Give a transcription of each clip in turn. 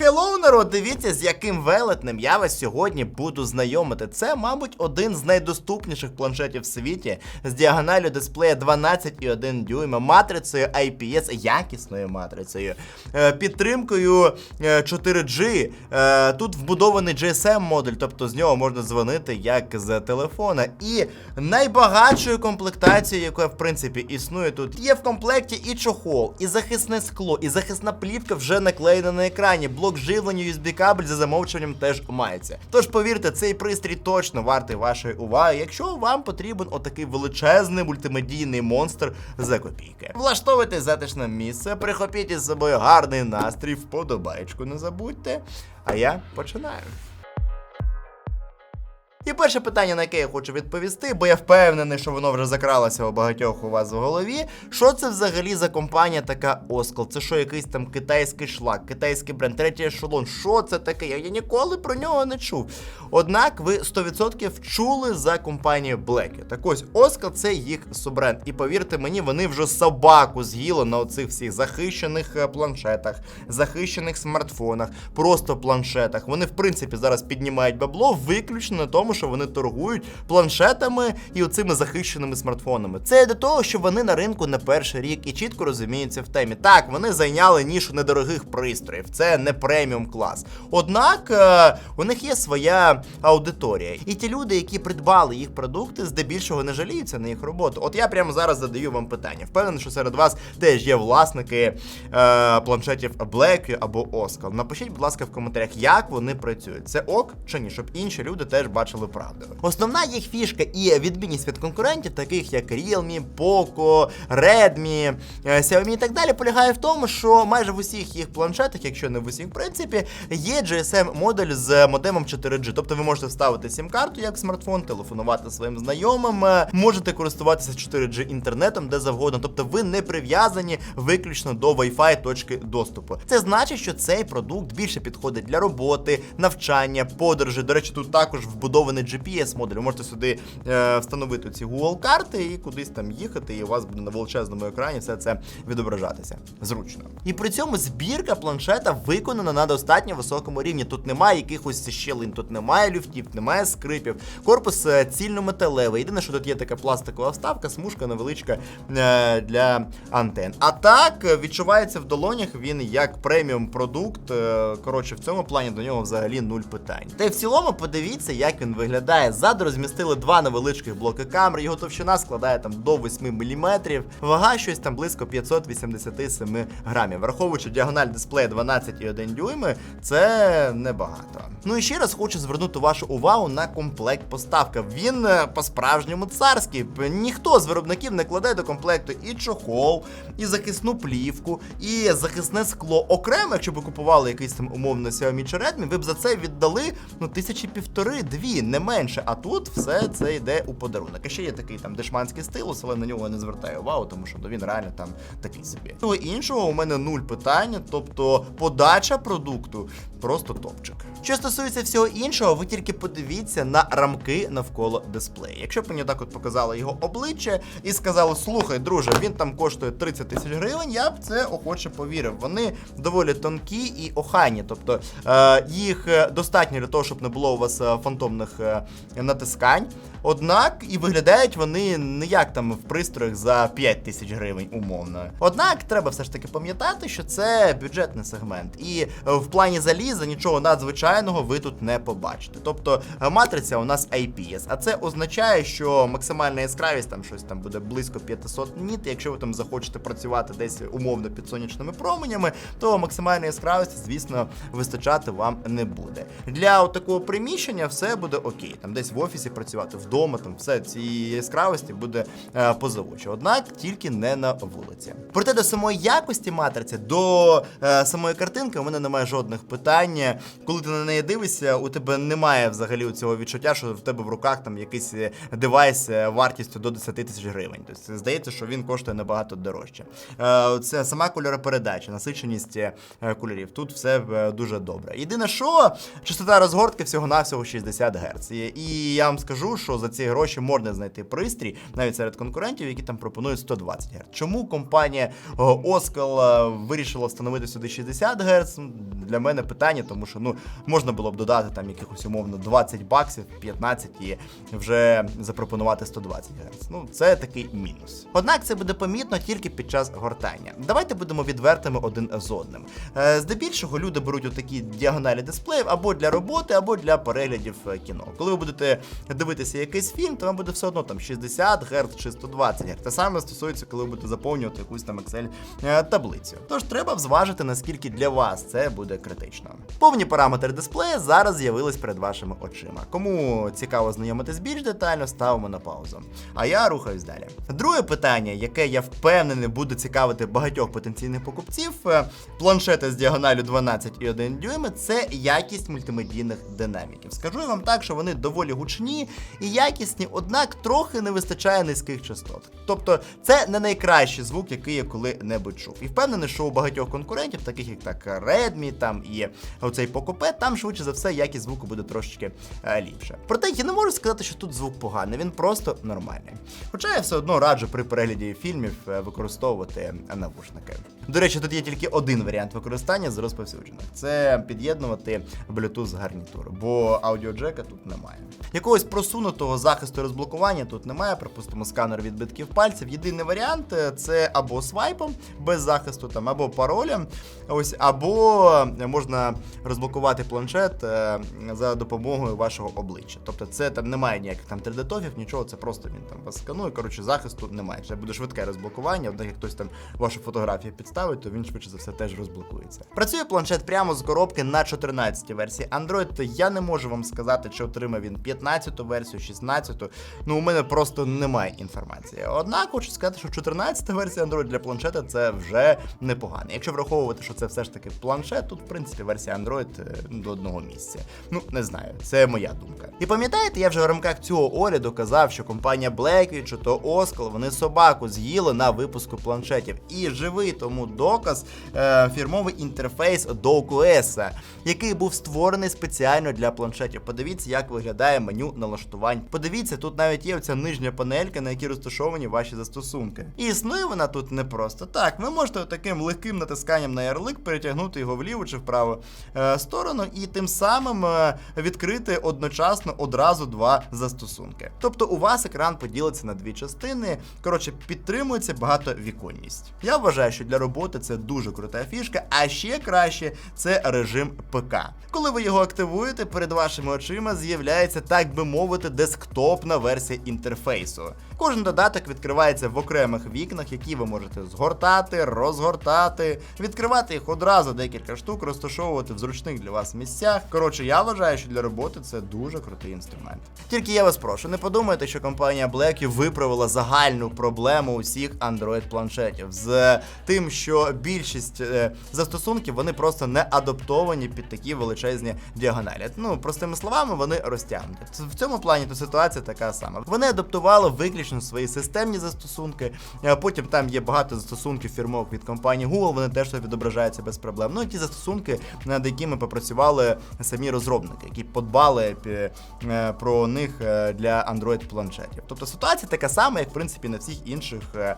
Hello, народ, дивіться, з яким велетнем я вас сьогодні буду знайомити. Це, мабуть, один з найдоступніших планшетів в світі з діагоналю дисплея 12,1 дюйма, матрицею IPS, якісною матрицею, е, підтримкою е, 4G. Е, Тут вбудований GSM модуль, тобто з нього можна дзвонити як з телефона. І найбагатшою комплектацією, яка в принципі існує тут, є в комплекті і чохол, і захисне скло, і захисна плівка вже наклеєна на екрані. Блок живлення USB кабель за замовчуванням теж мається. Тож повірте, цей пристрій точно вартий вашої уваги, якщо вам потрібен отакий величезний мультимедійний монстр за копійки. Влаштовуйте затишне місце, прихопіть із собою гарний настрій, вподобайку не забудьте. А я починаю. І перше питання, на яке я хочу відповісти, бо я впевнений, що воно вже закралося у багатьох у вас в голові. Що це взагалі за компанія така Оскал? Це що, якийсь там китайський шлак, китайський бренд, третій ешелон? Що це таке? Я, я ніколи про нього не чув. Однак ви 100% чули за компанію Blacky. Так ось Оскал це їх суббренд. І повірте мені, вони вже собаку з'їли на оцих всіх захищених е, планшетах, захищених смартфонах, просто планшетах. Вони, в принципі, зараз піднімають бабло виключно на тому, що вони торгують планшетами і оцими захищеними смартфонами. Це до того, що вони на ринку не перший рік і чітко розуміються в темі. Так, вони зайняли нішу недорогих пристроїв, це не преміум клас. Однак е, у них є своя аудиторія. І ті люди, які придбали їх продукти, здебільшого не жаліються на їх роботу. От я прямо зараз задаю вам питання. Впевнений, що серед вас теж є власники е, планшетів Black або Oskal. Напишіть, будь ласка, в коментарях, як вони працюють. Це ок чи ні, щоб інші люди теж бачили правду. Основна їх фішка і відмінність від конкурентів, таких як Realme, Poco, Redmi, е, Xiaomi і так далі, полягає в тому, що майже в усіх їх планшетах, якщо не в усіх, в принципі, є GSM модуль з модемом 4G. Тобто ви можете вставити сім-карту як смартфон, телефонувати своїм знайомим, е, можете користуватися 4G інтернетом де завгодно. Тобто ви не прив'язані виключно до Wi-Fi точки доступу. Це значить, що цей продукт більше підходить для роботи, навчання, подорожі. До речі, тут також вбудований GPS-модуль. Ви можете сюди е, встановити ці Google карти і кудись там їхати, і у вас буде на величезному екрані все це відображатися. Зручно. І при цьому збірка планшета виконана на достатньо високому рівні. Тут немає якихось щілин, тут немає люфтів, немає скрипів. Корпус е, цільнометалевий. Єдине, що тут є така пластикова вставка, смужка невеличка е, для антен. А так е, відчувається в долонях він як преміум продукт. Е, коротше, в цьому плані до нього взагалі нуль питань. Та й в цілому подивіться, як він виглядає. Ззаду розмістили два невеличких блоки камер. Його товщина складає там до 8 мм. Вага щось там близько 587 грамів. Враховуючи діагональ дисплея 12,1 дюйми, це небагато. Ну і ще раз хочу звернути вашу увагу на комплект поставка. Він е, по-справжньому царський. Ніхто з виробників не кладе до комплекту і чохол, і захисну плівку, і захисне скло. Окремо, якщо ви купували якийсь там умовно Xiaomi чи Redmi, ви б за це віддали ну тисячі півтори-дві, не менше. А тут все це йде у подарунок. І ще є такий там дешманський стилус, але на нього я не звертаю увагу, тому що ну, він реально там такий собі. Того іншого у мене нуль питання, тобто подача продукту просто топчик. Що стосується всього іншого, ви тільки подивіться на рамки навколо дисплея. Якщо б мені так от показали його обличчя і сказали, слухай, друже, він там коштує 30 тисяч гривень, я б це охоче повірив. Вони доволі тонкі і охайні, тобто е, їх е, достатньо для того, щоб не було у вас е, фантомних е, натискань. Однак і виглядають вони не як там в пристроях за 5 тисяч гривень, умовно. Однак треба все ж таки пам'ятати, що це бюджетний сегмент, і в плані заліза нічого надзвичайного ви тут не побачите. Тобто матриця у нас IPS, а це означає, що максимальна яскравість там щось там буде близько 500 ніт. Якщо ви там захочете працювати десь умовно під сонячними променями, то максимальної яскравості, звісно, вистачати вам не буде. Для такого приміщення все буде окей. Там десь в офісі працювати, вдома, там все ці яскравості буде е, позовуче. Однак тільки не на вулиці. Проте до самої якості матриці, до е, самої картинки, у мене немає жодних питань. Коли ти на неї дивишся, у тебе немає взагалі цього відчуття, що в тебе в руках там якийсь е, девайс е, вартістю до 10 тисяч гривень. Тобто здається, що він коштує набагато дорожче. Е, Це сама кольоропередача, насиченість е, кольорів. Тут все дуже добре. Єдине, що частота розгортки всього-навсього 60 Гц. Гц. І, я вам скажу, що за ці гроші можна знайти пристрій навіть серед конкурентів, які там пропонують 120 Гц. Чому компанія е, Оскал е, вирішила встановити сюди 60 Гц? Для мене питання, тому що ну можна було б додати там якихось умовно 20 баксів, 15 і вже запропонувати 120 Гц. Ну це такий мінус. Однак це буде помітно тільки під час гортання. Давайте будемо відвертими один з одним. Е, Здебільшого люди беруть отакі діагоналі дисплеїв або для роботи, або для переглядів е, кіно. Коли ви будете дивитися якийсь фільм, то вам буде все одно там 60 Гц чи 120 Гц. Те саме стосується, коли ви будете заповнювати якусь там Excel е, таблицю. Тож треба зважити, наскільки для вас це буде критично. Повні параметри дисплея зараз з'явились перед вашими очима. Кому цікаво знайомитись більш детально, ставимо на паузу. А я рухаюсь далі. Друге питання, яке я впевнений буде цікавити багатьох потенційних покупців, е, планшети з діагоналю 12,1 дюйми, це якість мультимедійних динаміків. Скажу вам так, що вони доволі гучні і якісні, однак трохи не вистачає низьких частот. Тобто, це не найкращий звук, який я коли-небудь чув. І впевнений, що у багатьох конкурентів, таких як так Redmi, там і оцей Poco там швидше за все якість звуку буде трошечки е, ліпше. Проте я не можу сказати, що тут звук поганий, він просто нормальний. Хоча я все одно раджу при перегляді фільмів е, використовувати навушники. До речі, тут є тільки один варіант використання з розповсюджених: це під'єднувати Bluetooth гарнітуру, бо аудіоджека тут немає. Якогось просунутого захисту розблокування тут немає. Припустимо, сканер відбитків пальців. Єдиний варіант е, це або свайпом без захисту, там, або паролем. Ось, або можна розблокувати планшет е, за допомогою вашого обличчя. Тобто, це там немає ніяких там 3D-тофів, нічого, це просто він там вас сканує. Коротше, захисту немає. Це буде швидке розблокування. Однак, як хтось там вашу фотографію підставить, то він швидше за все теж розблокується. Працює планшет прямо з коробки на 14 версії Android. Я не можу вам сказати, чи отримав він 15-ту версію, 16-ту. Ну, у мене просто немає інформації. Однак хочу сказати, що 14-та версія Android для планшета це вже непогано. Якщо враховувати, що це все ж таки планшет, тут в принципі версія Android е, до одного місця. Ну не знаю, це моя думка. І пам'ятаєте, я вже в рамках цього огляду казав, що компанія Blackview чи то Oskal, вони собаку з'їли на випуску планшетів. І живий тому доказ е, фірмовий інтерфейс до OS, який був створений спеціально для планшетів. Подивіться, як виглядає меню налаштувань. Подивіться, тут навіть є оця нижня панелька, на якій розташовані ваші застосунки. І існує вона тут не просто так. Ви можете таким легким натисканням на ярлик перетягнути його вліво чи вправо е, сторону, і тим самим е, відкрити одночасно одразу два застосунки. Тобто у вас екран поділиться на дві частини. Коротше, підтримується багатовіконність. Я вважаю, що для роботи це дуже крута фішка, а ще краще це режим ПК. Коли ви його активуєте, перед вашими очима з'являється, так би мовити, десктопна версія інтерфейсу. Кожен додаток відкривається в окремих вікнах, які ви можете згортати, розгортати, відкривати їх одразу декілька штук, розташовувати в зручних для вас місцях. Коротше, я вважаю, що для роботи це дуже крутий інструмент. Тільки я вас прошу, не подумайте, що компанія Blackview виправила загальну проблему усіх Android планшетів з тим, що більшість е, застосунків вони просто не адаптовані під такі величезні діагоналі. Ну, простими словами, вони розтягнуті. В цьому плані то ситуація така сама. Вони адаптували виключно свої системні застосунки. Потім там є багато застосунків фірмових від компанії Google, вони теж відображаються без проблем. Ну і ті застосунки, над якими попрацювали самі розробники, які подбали е, про них е, для Android планшетів. Тобто ситуація така сама, як в принципі на всіх інших е,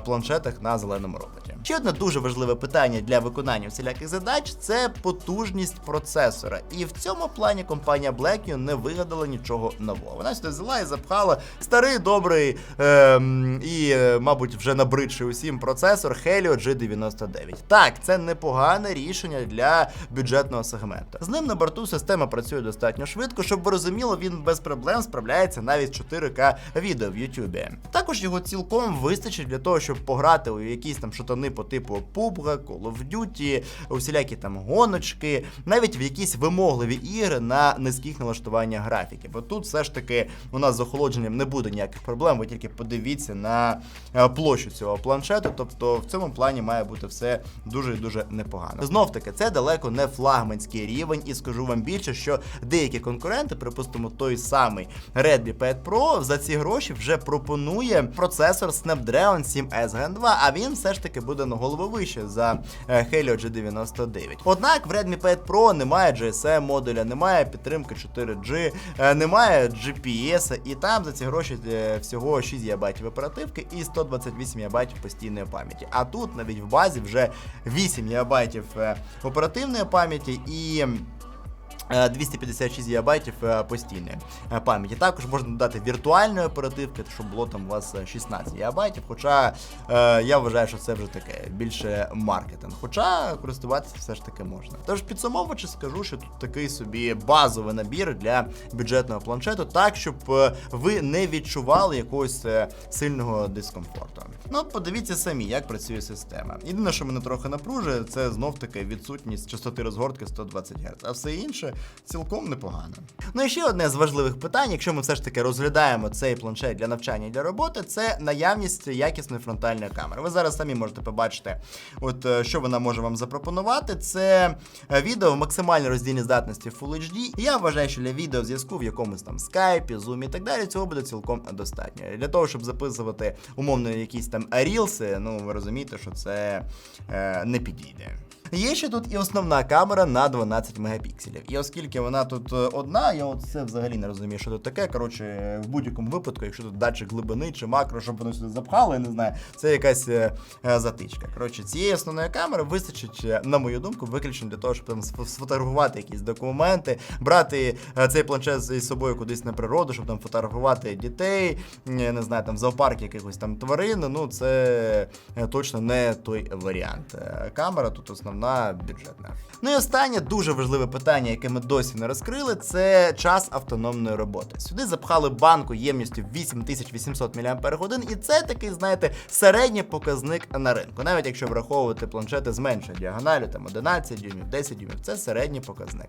планшетах на зеленому роботі. Ще одне дуже важливе питання для виконання всіляких задач це потужність процесора. І в цьому плані компанія Blackview не вигадала нічого нового. Вона сюди взяла і запхала старий добрий ем, і, е, мабуть, вже набридший усім процесор Helio G99. Так, це непогане рішення для бюджетного сегменту. З ним на борту система працює достатньо швидко, щоб ви розуміло, він без проблем справляється навіть 4К відео в YouTube. Також його цілком вистачить для того, щоб пограти у якісь там шутани по типу PUBG, Call of Duty, усілякі там гоночки, навіть в якісь вимогливі ігри на низьких налаштуваннях графіки. Бо тут все ж таки у нас з охолодженням не буде ніяких проблем. Ви тільки подивіться на е, площу цього планшету. Тобто в цьому плані має бути все дуже і дуже непогано. Знов таки, це далеко не флагманський рівень, і скажу вам більше, що деякі конкуренти, припустимо, той самий Redmi 5 Pro за ці гроші вже пропонує процесор Snapdragon 7S Gen 2, а він все ж таки буде на голову вище за е, Helio G99. Однак в Redmi 5 Pro немає GSM модуля, немає підтримки 4G, е, немає GPS, і там за ці гроші е, всього 6 ГБ оперативки і 128 ГБ постійної пам'яті. А тут навіть в базі вже 8 ГБ е, оперативної пам'яті і. Е, 256 ГБ е, постійної е, пам'яті. Також можна додати віртуальної оперативки, щоб було там у вас е, 16 ГБ. Хоча е, я вважаю, що це вже таке більше маркетинг. Хоча користуватися все ж таки можна. Тож підсумовуючи, скажу, що тут такий собі базовий набір для бюджетного планшету, так щоб е, ви не відчували якогось е, сильного дискомфорту. Ну, подивіться самі, як працює система. Єдине, що мене трохи напружує, це знов таки відсутність частоти розгортки 120 Гц, а все інше цілком непогано. Ну і ще одне з важливих питань, якщо ми все ж таки розглядаємо цей планшет для навчання і для роботи, це наявність якісної фронтальної камери. Ви зараз самі можете побачити, от е, що вона може вам запропонувати. Це е, відео в максимальній роздільній здатності Full HD. І Я вважаю, що для відео зв'язку в якомусь там скайпі, зумі і так далі, цього буде цілком достатньо. Для того, щоб записувати умовно якісь там рілси, ну ви розумієте, що це е, не підійде. Є ще тут і основна камера на 12 мегапікселів. І оскільки вона тут е, одна, я от це взагалі не розумію, що тут таке. Коротше, в будь-якому випадку, якщо тут датчик глибини чи макро, щоб воно сюди запхало, я не знаю, це якась е, е, затичка. Коротше, цієї основної камери вистачить, на мою думку, виключно для того, щоб там сфотографувати якісь документи, брати цей планшет із собою кудись на природу, щоб там фотографувати дітей, не знаю, там зоопарк якихось там тварин. Ну, це точно не той варіант. Камера тут основна бюджетна. Ну і останнє дуже важливе питання, яке ми досі не розкрили, це час автономної роботи. Сюди запхали банку ємністю 8800 мАч, і це такий, знаєте, середній показник на ринку. Навіть якщо враховувати планшети з меншою діагоналю, там 11 дюймів, 10 дюймів, це середній показник.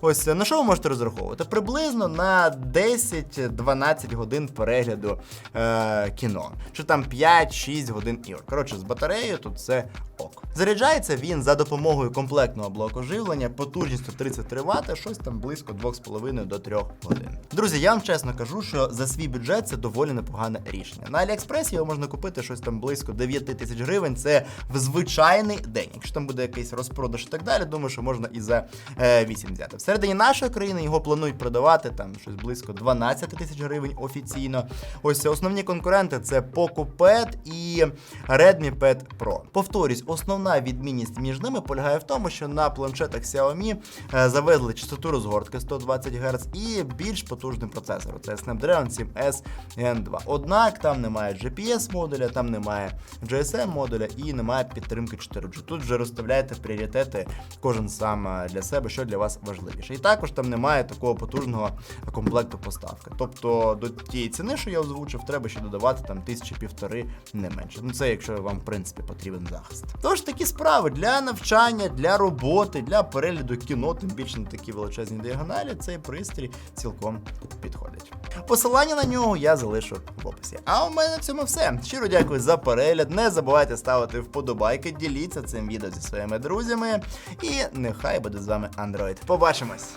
Ось на що ви можете розраховувати? Приблизно на 10-12 годин перегляду е, кіно, чи там 5-6 годин ігор. Коротше, з батареєю тут все ок. Заряджається він за допомогою комплектного блоку живлення потужністю 33 Вт, щось там близько 2,5 до 3 годин. Друзі, я вам чесно кажу, що за свій бюджет це доволі непогане рішення. На Аліекспресі його можна купити щось там близько 9 тисяч гривень. Це в звичайний день. Якщо там буде якийсь розпродаж і так далі, думаю, що можна і за е, 8 взяти. Всередині нашої країни його планують продавати там щось близько 12 тисяч гривень офіційно. Ось основні конкуренти це Poco Pad і Redmi Pad Pro. Повторюсь, основна відмінність між ними полягає в тому, що на планшетах Xiaomi е, завезли частоту розгортки 120 Гц і більш потужний процесор. Це Snapdragon 7S Gen 2. Однак там немає GPS модуля, там немає GSM модуля і немає підтримки 4G. Тут вже розставляєте пріоритети кожен сам е, для себе, що для вас важливіше. І також там немає такого потужного комплекту поставки. Тобто до тієї ціни, що я озвучив, треба ще додавати там тисячі півтори не менше. Ну це якщо вам в принципі потрібен захист. Тож такі справи для навчання, для роботи, для перегляду кіно, тим більше на такі величезні діагоналі, цей пристрій цілком підходить. Посилання на нього я залишу в описі. А у мене на цьому все. Щиро дякую за перегляд. Не забувайте ставити вподобайки, діліться цим відео зі своїми друзями. І нехай буде з вами Android. Побачимось!